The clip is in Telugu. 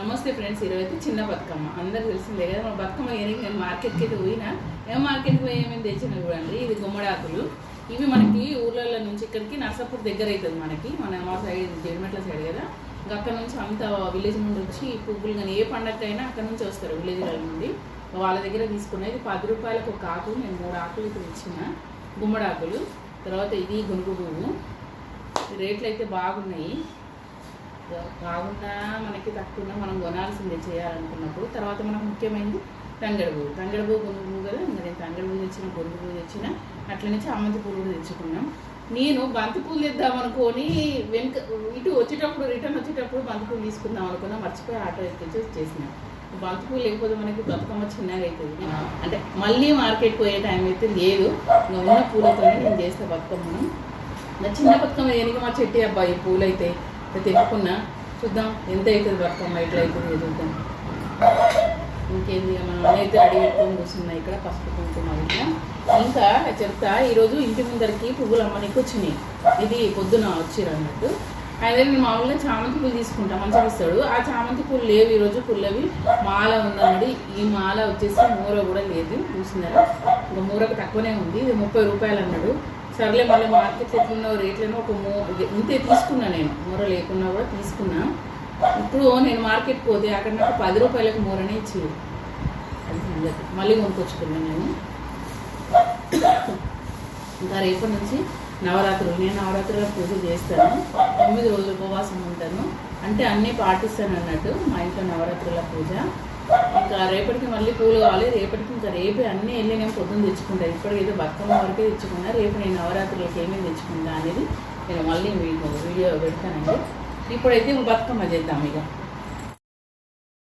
నమస్తే ఫ్రెండ్స్ ఈరోజు అయితే చిన్న బతుకమ్మ. అందరు తెలిసిందే కదా మన బతుకమ్మ ఏరి నేను మార్కెట్కి అయితే పోయినా ఏం మార్కెట్కి పోయి ఏమేమి తెచ్చిన చూడండి. ఇది గుమ్మడాకులు. ఇవి మనకి ఊర్లలో నుంచి ఇక్కడికి నర్సాపూర్ దగ్గర అవుతుంది మనకి. మన మా సైడ్ జడిమెట్ల సైడ్ కదా. ఇంకా అక్కడ నుంచి అంత విలేజ్ నుండి వచ్చి పువ్వులు కానీ ఏ పండగకైనా అక్కడ నుంచి వస్తారు విలేజ్ల నుండి. వాళ్ళ దగ్గర తీసుకున్నది పది రూపాయలకు ఒక ఆకు నేను మూడు ఆకులు ఇక్కడ ఇచ్చిన గుమ్మడాకులు. తర్వాత ఇది గునుగు పువ్వు. రేట్లు అయితే బాగున్నాయి. బాగున్నా మనకి తక్కువ మనం కొనాల్సిందే చేయాలనుకున్నప్పుడు. తర్వాత మనకు ముఖ్యమైనది తంగడి పువ్వు. తంగడి పువ్వు కొనుక్కు కదా ఇంకా నేను తంగడి పువ్వు తెచ్చిన గొడుగు పువ్వు తెచ్చిన అట్లనే చామంతి పూలు కూడా తెచ్చుకున్నాం. నేను బంతి పూలు తెద్దాం అనుకొని వెనుక ఇటు వచ్చేటప్పుడు రిటర్న్ వచ్చేటప్పుడు బంతి పూలు తీసుకుందాం అనుకున్నా మర్చిపోయి ఆటో ఎక్కించి వచ్చేసిన బంతి పూలు లేకపోతే మనకి బతుకమ్మ చిన్నగా అవుతుంది అంటే మళ్ళీ మార్కెట్ పోయే టైం అయితే లేదు. ఇంకా ఉన్న పూలతోనే నేను చేస్తాను బతుకమ్మను. నా చిన్న బతుకమ్మ దేనికి మా చెట్టు అబ్బాయి పూలు అయితే తెప్పుకున్నా చూద్దాం ఎంత అవుతుంది బతుకమ్మ ఎట్లా అవుతుంది చూద్దాం. ఇంకేంది మనం అయితే అడిగి పెట్టుకొని కూర్చున్నాయి ఇక్కడ పసుపు కుంకుమ ఇంకా చెప్తా ఈరోజు ఇంటి ముందరికి పువ్వులు అమ్మనికి వచ్చినాయి. ఇది పొద్దున వచ్చిర్రు అన్నట్టు. అయితే నేను మామూలుగా చామంతి పూలు తీసుకుంటా మంచిగా ఇస్తాడు ఆ చామంతి పూలు లేవు ఈరోజు పుల్లవి. మాల ఉందన్నది ఈ మాల వచ్చేసి మూర కూడా లేదు చూసినారా? ఇంకా మూరకు తక్కువనే ఉంది. ఇది ముప్పై రూపాయలు అన్నాడు. సర్లే మళ్ళీ మార్కెట్ ఎట్లున్న రేట్లను ఒక మూ ఇంతే తీసుకున్నా నేను. మూర లేకున్నా కూడా తీసుకున్నా. ఇప్పుడు నేను మార్కెట్ పోతే అక్కడ నాకు పది రూపాయలకు మూరనే ఇచ్చి అది సంగతి మళ్ళీ కొనుక్కొచ్చుకున్నాను నేను. ఇంకా రేపటి నుంచి నవరాత్రులు నేను నవరాత్రుల పూజ చేస్తాను. తొమ్మిది రోజులు ఉపవాసం ఉంటాను. అంటే అన్నీ పాటిస్తాను అన్నట్టు మా ఇంట్లో నవరాత్రుల పూజ. ఇంకా రేపటికి మళ్ళీ పూలు కావాలి రేపటికి ఇంకా రేపే అన్నీ వెళ్ళి నేను పొద్దున్న తెచ్చుకుంటాను ఇప్పటికైతే బతుకమ్మ వరకే తెచ్చుకున్నా రేపు నేను నవరాత్రులకు ఏమేమి తెచ్చుకుంటా అనేది నేను మళ్ళీ మీకు వీడియో పెడతానండి. ఇప్పుడైతే బతుకమ్మ చేద్దాం ఇక.